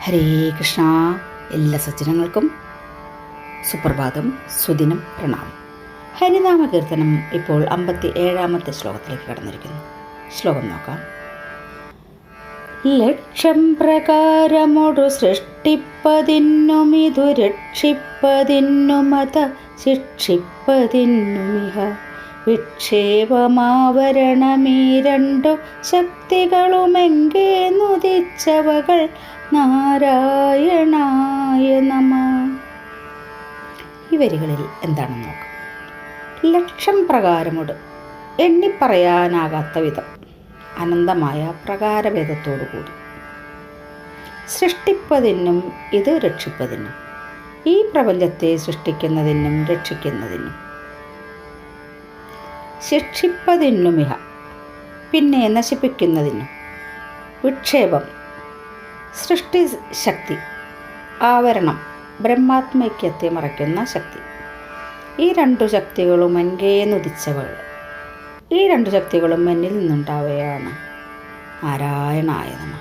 ഹരേ കൃഷ്ണ. എല്ലാ സജ്ജനങ്ങൾക്കും സുപ്രഭാതം സുദിനം പ്രണാമം. ഹരിനാമ കീർത്തനം ഇപ്പോൾ അമ്പത്തി ഏഴാമത്തെ ശ്ലോകത്തിലേക്ക് കടന്നിരിക്കുന്നു. ശ്ലോകം നോക്കാം. ലക്ഷം പ്രകാരമൊടു സൃഷ്ടിപ്പതിന്നുമിതു രക്ഷിപ്പതിന്നുമത ശിക്ഷിപ്പതിന്നുമിഹ. വിക്ഷേപമാവരണമീ രണ്ടു ശക്തികളുമെങ്കേ നുദിച്ചവകൾ നാരായണായ നമ. ഈ വരികളിൽ എന്താണെന്ന് നോക്കാം. ലക്ഷം പ്രകാരമോട് എണ്ണിപ്പറയാനാകാത്ത വിധം അനന്തമായ പ്രകാരഭേദത്തോടു കൂടി. സൃഷ്ടിപ്പതിനും ഇത് രക്ഷിപ്പതിനും ഈ പ്രപഞ്ചത്തെ സൃഷ്ടിക്കുന്നതിനും രക്ഷിക്കുന്നതിനും. ശിക്ഷിപ്പതിനുമിഹ പിന്നെ നശിപ്പിക്കുന്നതിനും വിക്ഷേപം സൃഷ്ടി ശക്തി. ആവരണം. ബ്രഹ്മാത്മൈക്യത്തെ മറയ്ക്കുന്ന ശക്തി. ഈ രണ്ടു ശക്തികളും എൻകേന്നുദിച്ചവൾ ഈ രണ്ടു ശക്തികളും എന്നിൽ നിന്നുണ്ടാവുകയാണ് നാരായണായ നമ.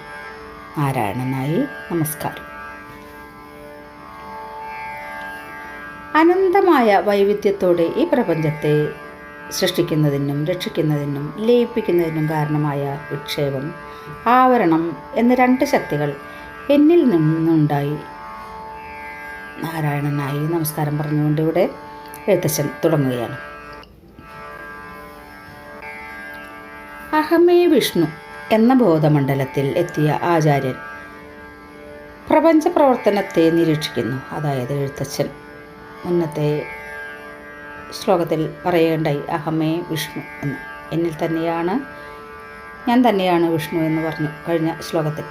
നാരായണനായി നമസ്കാരം. അനന്തമായ വൈവിധ്യത്തോടെ ഈ പ്രപഞ്ചത്തെ സൃഷ്ടിക്കുന്നതിനും രക്ഷിക്കുന്നതിനും ലയിപ്പിക്കുന്നതിനും കാരണമായ വിക്ഷേപം ആവരണം എന്ന രണ്ട് ശക്തികൾ എന്നിൽ നിന്നുണ്ടായി. നാരായണനായി നമസ്കാരം പറഞ്ഞുകൊണ്ട് ഇവിടെ എഴുത്തച്ഛൻ തുടങ്ങുകയാണ്. അഹമേ വിഷ്ണു എന്ന ബോധമണ്ഡലത്തിൽ എത്തിയ ആചാര്യൻ പ്രപഞ്ച പ്രവർത്തനത്തെ നിരീക്ഷിക്കുന്നു. അതായത് എഴുത്തച്ഛൻ. മുന്നത്തെ ശ്ലോകത്തിൽ പറയേണ്ടായി അഹമേ വിഷ്ണു എന്ന്. എന്നിൽ തന്നെയാണ് ഞാൻ തന്നെയാണ് വിഷ്ണു എന്ന് പറഞ്ഞു കഴിഞ്ഞ ശ്ലോകത്തിൽ.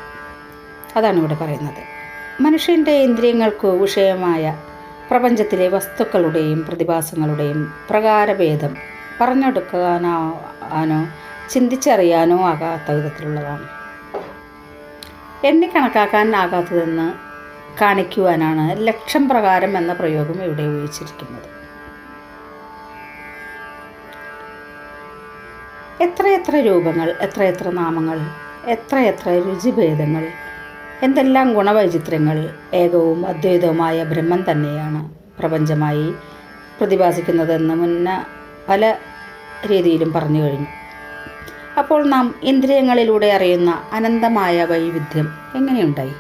അതാണ് ഇവിടെ പറയുന്നത്. മനുഷ്യന്റെ ഇന്ദ്രിയങ്ങൾക്ക് വിഷയമായ പ്രപഞ്ചത്തിലെ വസ്തുക്കളുടെയും പ്രതിഭാസങ്ങളുടെയും പ്രകാരഭേദം പറഞ്ഞെടുക്കാനോ ആനോ ചിന്തിച്ചറിയാനോ ആകാത്ത വിധത്തിലുള്ളതാണ്. എന്നെ കണക്കാക്കാനാകാത്തതെന്ന് കാണിക്കുവാനാണ് ലക്ഷം പ്രകാരം എന്ന പ്രയോഗം ഇവിടെ ഉപയോഗിച്ചിരിക്കുന്നത്. എത്രയെത്ര രൂപങ്ങൾ എത്രയെത്ര നാമങ്ങൾ എത്രയെത്ര രുചിഭേദങ്ങൾ എന്തെല്ലാം ഗുണവൈചിത്രങ്ങൾ ഏകവും അദ്വൈതവുമായ ബ്രഹ്മം തന്നെയാണ് പ്രപഞ്ചമായി പ്രതിഭാസിക്കുന്നതെന്ന് മുന്ന പല രീതിയിലും പറഞ്ഞു കഴിഞ്ഞു. അപ്പോൾ നാം ഇന്ദ്രിയങ്ങളിലൂടെ അറിയുന്ന അനന്തമായ വൈവിധ്യം എങ്ങനെയുണ്ടായി?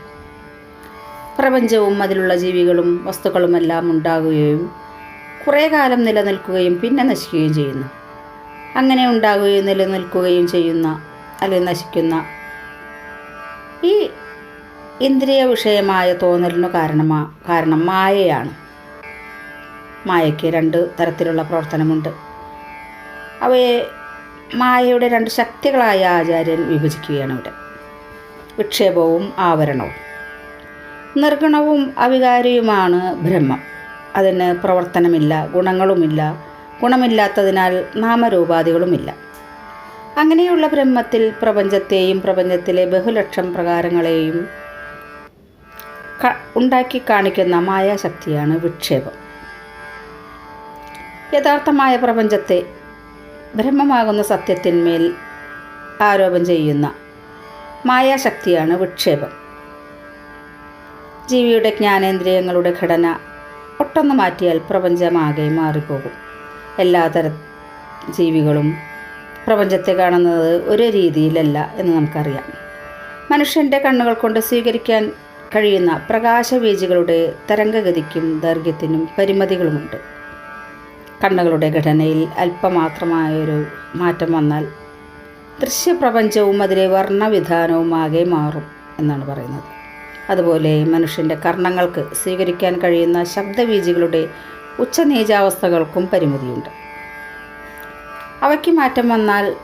പ്രപഞ്ചവും അതിലുള്ള ജീവികളും വസ്തുക്കളുമെല്ലാം ഉണ്ടാകുകയും കുറേ കാലം നിലനിൽക്കുകയും പിന്നെ നശിക്കുകയും ചെയ്യുന്നു. അങ്ങനെ ഉണ്ടാകുകയും നിലനിൽക്കുകയും ചെയ്യുന്ന അല്ലെങ്കിൽ നശിക്കുന്ന ഈ ഇന്ദ്രിയ വിഷയമായ തോന്നലിനു കാരണമാ കാരണം മായയാണ്. മായയ്ക്ക് രണ്ട് തരത്തിലുള്ള പ്രവർത്തനമുണ്ട്. അവയെ മായയുടെ രണ്ട് ശക്തികളായ ആചാര്യൻ വിഭജിക്കുകയാണ് ഇവിടെ. വിക്ഷേപവും ആവരണവും. നിർഗുണവും അവികാരിയുമാണ് ബ്രഹ്മം. അതിന് പ്രവർത്തനമില്ല ഗുണങ്ങളുമില്ല ഗുണമില്ലാത്തതിനാൽ നാമരൂപാധികളുമില്ല അങ്ങനെയുള്ള ബ്രഹ്മത്തിൽ പ്രപഞ്ചത്തെയും പ്രപഞ്ചത്തിലെ ബഹുലക്ഷം പ്രകാരങ്ങളെയും ഉണ്ടാക്കി കാണിക്കുന്ന മായാശക്തിയാണ് വിക്ഷേപം. യഥാർത്ഥമായ പ്രപഞ്ചത്തെ ബ്രഹ്മമാകുന്ന സത്യത്തിന്മേൽ ആരോപം ചെയ്യുന്ന മായാശക്തിയാണ് വിക്ഷേപം. ജീവിയുടെ ജ്ഞാനേന്ദ്രിയങ്ങളുടെ ഘടന ഒട്ടൊന്ന് മാറ്റിയാൽ പ്രപഞ്ചമാകെ മാറിപ്പോകും. എല്ലാതര ജീവികളും പ്രപഞ്ചത്തെ കാണുന്നത് ഒരു രീതിയിലല്ല എന്ന് നമുക്കറിയാം. മനുഷ്യന്റെ കണ്ണുകൾ കൊണ്ട് സ്വീകരിക്കാൻ കഴിയുന്ന പ്രകാശവീജികളുടെ തരംഗഗതിക്കും ദൈർഘ്യത്തിനും പരിമിതികളുമുണ്ട്. കണ്ണുകളുടെ ഘടനയിൽ അല്പമാത്രമായൊരു മാറ്റം വന്നാൽ ദൃശ്യപ്രപഞ്ചവും അതിലെ വർണവിധാനവും ആകെ മാറും എന്നാണ് പറയുന്നത്. അതുപോലെ മനുഷ്യന്റെ കർണങ്ങൾക്ക് സ്വീകരിക്കാൻ കഴിയുന്ന ശബ്ദവീജികളുടെ ഉച്ചനീചാവസ്ഥകൾക്കും പരിമിതിയുണ്ട്. അവയ്ക്ക് മാറ്റം വന്നാൽ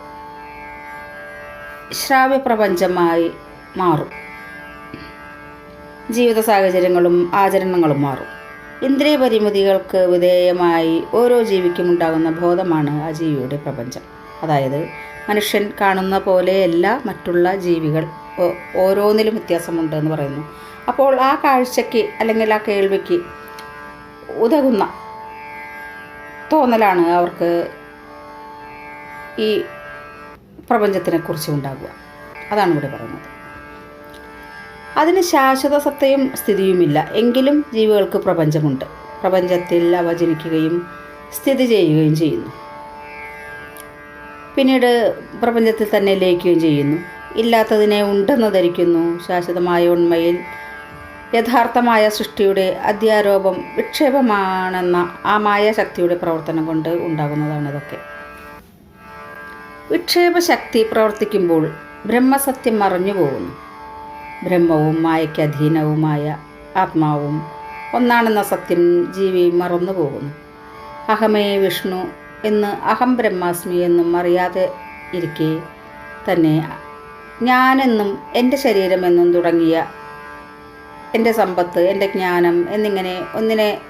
ശ്രാവ്യപ്രപഞ്ചമായി മാറും. ജീവിത സാഹചര്യങ്ങളും ആചരണങ്ങളും മാറും. ഇന്ദ്രിയ പരിമിതികൾക്ക് വിധേയമായി ഓരോ ജീവിക്കും ഉണ്ടാകുന്ന ബോധമാണ് ആ ജീവിയുടെ പ്രപഞ്ചം. അതായത് മനുഷ്യൻ കാണുന്ന പോലെയല്ല മറ്റുള്ള ജീവികൾ ഓരോന്നിലും വ്യത്യാസമുണ്ട് എന്ന് പറയുന്നു. അപ്പോൾ ആ കാഴ്ചയ്ക്ക് അല്ലെങ്കിൽ ആ കേൾവിക്ക് ഉതകുന്ന തോന്നലാണ് അവർക്ക് ഈ പ്രപഞ്ചത്തിനെക്കുറിച്ച് ഉണ്ടാകുക അതാണ് ഇവിടെ പറയുന്നത്. അതിന് ശാശ്വത സത്തയും സ്ഥിതിയുമില്ല. എങ്കിലും ജീവികൾക്ക് പ്രപഞ്ചമുണ്ട്. പ്രപഞ്ചത്തിൽ അവ ജനിക്കുകയും സ്ഥിതി ചെയ്യുകയും ചെയ്യുന്നു. പിന്നീട് പ്രപഞ്ചത്തിൽ തന്നെ ലയിക്കുകയും ചെയ്യുന്നു. ഇല്ലാത്തതിനെ ഉണ്ടെന്ന് ധരിക്കുന്നു. ശാശ്വതമായ ഉണ്മയിൽ യഥാർത്ഥമായ സൃഷ്ടിയുടെ അധ്യാരോപം വിക്ഷേപമാണെന്ന ആ മായാശക്തിയുടെ പ്രവർത്തനം കൊണ്ട് ഉണ്ടാകുന്നതാണ് ഇതൊക്കെ. വിക്ഷേപശക്തി പ്രവർത്തിക്കുമ്പോൾ ബ്രഹ്മസത്യം മറഞ്ഞു പോകുന്നു. ബ്രഹ്മവും മായയ്ക്ക് അധീനവുമായ ആത്മാവും ഒന്നാണെന്ന സത്യം ജീവി മറന്നു പോകുന്നു. അഹമേ വിഷ്ണു എന്ന് അഹം ബ്രഹ്മാസ്മി എന്നും അറിയാതെ ഇരിക്കെ തന്നെ ഞാനെന്നും എന്റെ ശരീരമെന്നും തുടങ്ങിയ എന്റെ സമ്പത്ത് എന്റെ ജ്ഞാനം എന്നിങ്ങനെ ഒന്നിനെ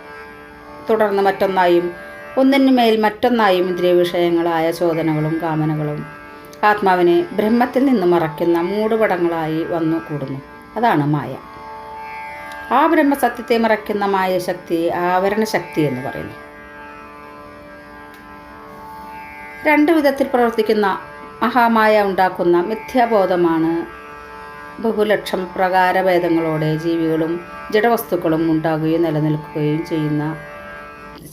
തുടർന്ന് മറ്റൊന്നായും ഒന്നിന് മേൽ മറ്റൊന്നായും ഇന്ദ്രിയ വിഷയങ്ങളായ ചോദനകളും കാമനകളും ആത്മാവിനെ ബ്രഹ്മത്തിൽ നിന്ന് മറയ്ക്കുന്ന മൂടുപടങ്ങളായി വന്നു കൂടുന്നു. അതാണ് മായ. ആ ബ്രഹ്മസത്യത്തെ മറയ്ക്കുന്ന മായ ശക്തി ആവരണ ശക്തി എന്ന് പറയുന്നു. രണ്ട് വിധത്തിൽ പ്രവർത്തിക്കുന്ന മഹാമായ ഉണ്ടാക്കുന്ന മിഥ്യാബോധമാണ് ബഹുലക്ഷം പ്രകാരഭേദങ്ങളോടെ ജീവികളും ജഡവസ്തുക്കളും ഉണ്ടാകുകയും നിലനിൽക്കുകയും ചെയ്യുന്ന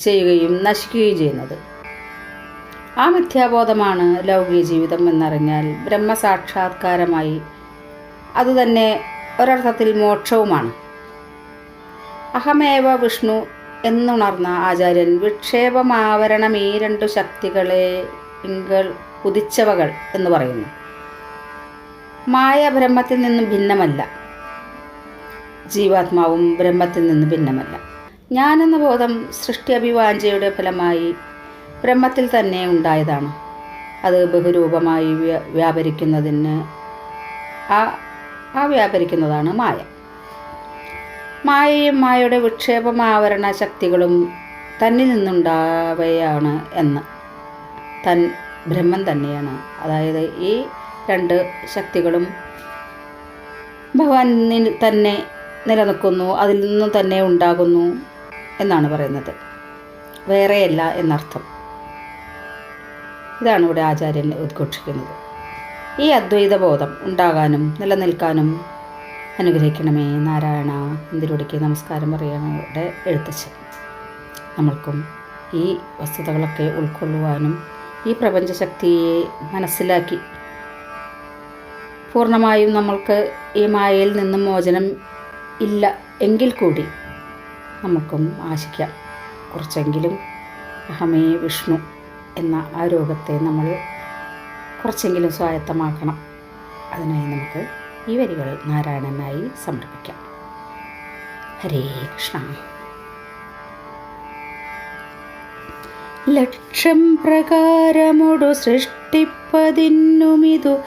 ചെയ്യുകയും നശിക്കുകയും ചെയ്യുന്നത്. ആ മിഥ്യാബോധമാണ് ലൗകിക ജീവിതം എന്നറിഞ്ഞാൽ ബ്രഹ്മസാക്ഷാത്കാരമായി അതുതന്നെ ഒരർത്ഥത്തിൽ മോക്ഷവുമാണ്. അഹമേവ വിഷ്ണു എന്നുണർന്ന ആചാര്യൻ വിക്ഷേപമാവരണം ഈ രണ്ടു ശക്തികളെ ഇങ്കൾ ഉദിച്ചവകൾ എന്ന് പറയുന്നു. മായ ബ്രഹ്മത്തിൽ നിന്നും ഭിന്നമല്ല. ജീവാത്മാവും ബ്രഹ്മത്തിൽ നിന്ന് ഭിന്നമല്ല. ഞാനെന്ന ബോധം സൃഷ്ടി അഭിവാഞ്ചയുടെ ഫലമായി ബ്രഹ്മത്തിൽ തന്നെ ഉണ്ടായതാണ്. അത് ബഹുരൂപമായി വ്യ- വ്യാപരിക്കുന്നതിന് ആ ആ വ്യാപരിക്കുന്നതാണ് മായ. മായയും മായയുടെ വിക്ഷേപമാവരണ ശക്തികളും തന്നിൽ നിന്നുണ്ടാവുകയാണ് എന്ന്. തൻ ബ്രഹ്മം തന്നെയാണ്. അതായത് ഈ രണ്ട് ശക്തികളും ഭഗവാനിൽ തന്നെ നിലനിൽക്കുന്നു അതിൽ നിന്നും തന്നെ ഉണ്ടാകുന്നു എന്നാണ് പറയുന്നത്. വേറെയല്ല എന്നർത്ഥം. ഇതാണ് ഇവിടെ ആചാര്യൻ ഉദ്ഘോഷിക്കുന്നത്. ഈ അദ്വൈത ബോധം ഉണ്ടാകാനും നിലനിൽക്കാനും അനുഗ്രഹിക്കണമേ. നാരായണ എന്തിലൂടെക്ക് നമസ്കാരം പറയാനോടെ എഴുത്തച്ഛൻ. നമ്മൾക്കും ഈ വസ്തുതകളൊക്കെ ഉൾക്കൊള്ളുവാനും ഈ പ്രപഞ്ചശക്തിയെ മനസ്സിലാക്കി പൂർണമായും നമ്മൾക്ക് ഈ മായയിൽ നിന്നും മോചനം ഇല്ല എങ്കിൽ കൂടി നമുക്കും ആശിക്കാം. കുറച്ചെങ്കിലും അഹമേ വിഷ്ണു എന്ന ആ രോഗത്തെ നമ്മൾ കുറച്ചെങ്കിലും സ്വായത്തമാക്കണം. അതിനായി നമുക്ക് ഈ വരികൾ നാരായണനായി സമർപ്പിക്കാം. ഹരേ കൃഷ്ണ. ലക്ഷം പ്രകാരമൊടു സൃഷ്ടിപ്പതിന്നുമിതു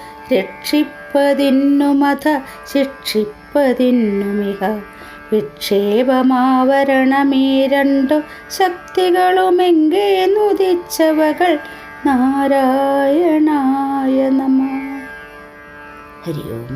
രക്ഷിപ്പതിന്നുമത ശിക്ഷിപ്പതിന്നുമിഹ വിക്ഷേപമാവരണമീ രണ്ടു ശക്തികളുമെങ്കേ നുദിച്ചവകൾ നാരായണായ നമ. ഹരി ഓം